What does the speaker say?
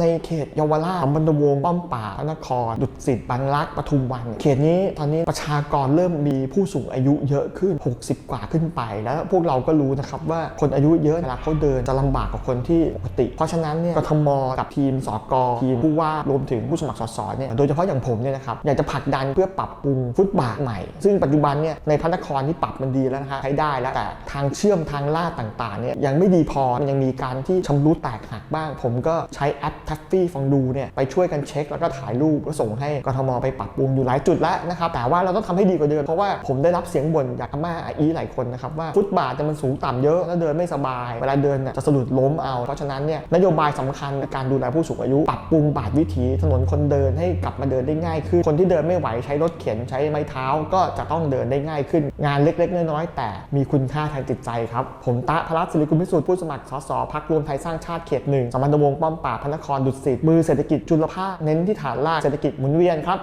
ในเขตเยาวราชบรรดวงศ์ป้อมป่าพระนคร ดุสิตบางรักปทุมวัน เขตนี้ตอนนี้ประชากรเริ่มมีผู้สูงอายุเยอะขึ้น 60 กว่าขึ้นไป แล้วพวกเราก็รู้นะครับว่าคนอายุเยอะเวลาเขาเดินจะลำบากกว่าคนที่ปกติ เพราะฉะนั้นเนี่ยกทมกับทีมสกทีมผู้ว่ารวมถึงผู้สมัครสสเนี่ยโดยเฉพาะอย่างผมเนี่ยนะครับอยากจะผลักดันเพื่อปรับปรุงฟุตบาทใหม่ ซึ่งปัจจุบันเนี่ยในพระนครที่ปรับมันดีแล้วนะฮะใช้ได้แล้วแต่ทางเชื่อมทางลาดต่างๆเนี่ยยังไม่ดีพอมันยังมีการที่ชำรุดแตกหักบ้าง ผมก็ใช้แอปทัฟฟี่ฟองดูเนี่ยไปช่วยกันเช็คแล้วก็ถ่ายรูปก็ส่งให้กทมไปปรับปรุงอยู่หลายจุดแล้วนะครับแต่ว่าเราต้องทำให้ดีกว่าเดิมเพราะว่าผมได้รับเสียงบ่นจากอาม่าอาอีหลายคนนะครับว่าฟุตบาทเนี่ยมันสูงต่ำเยอะแล้วเดินไม่สบาย เวลาเดินเนี่ยจะสะดุดล้มเอาเพราะฉะนั้นเนี่ยนโยบายสำคัญในการดูแลผู้สูงอายุ ปรับปรุงบาทวิถีถนนคนเดินให้กลับมาเดินได้ง่ายขึ้นคนที่เดินไม่ไหวใช้รถเข็นใช้ไม้เท้าก็จะต้องเดินได้ง่ายขึ้น งานเล็กๆน้อยๆแต่มีคุณค่าทางจิตใจครับผมตะพรัตศิริกุลพิสูจน์ผู้สมัครสสพักรวมไทยสร้างชาติเขตหนึ่งสมพันธวงศ์ป้อมป่าบพระนครดุสิตมือเศรษฐกิจจุลภาคเน้นที่ฐานรากเศรษฐกิจหมุนเวียนครับ